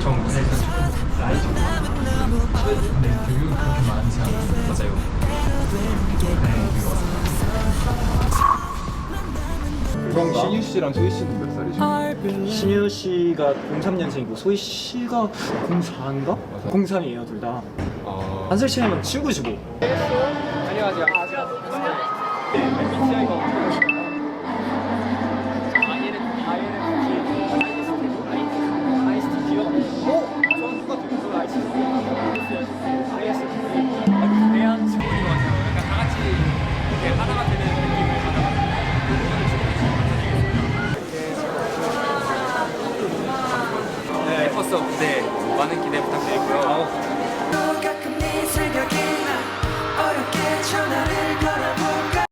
정 나이 정 근데 교육은 그렇게 많지 않아요 맞아요 네 그거 그럼 신유 씨랑 소희 씨는 몇 살이죠? 신유 씨가 03년생이고 소희 씨가 04인가? 03이에요 둘 다. 아, 한살 차이면 친구지 뭐. 안녕하세요. 아, 팬으로서 무대 많은 기대 부탁드리고요.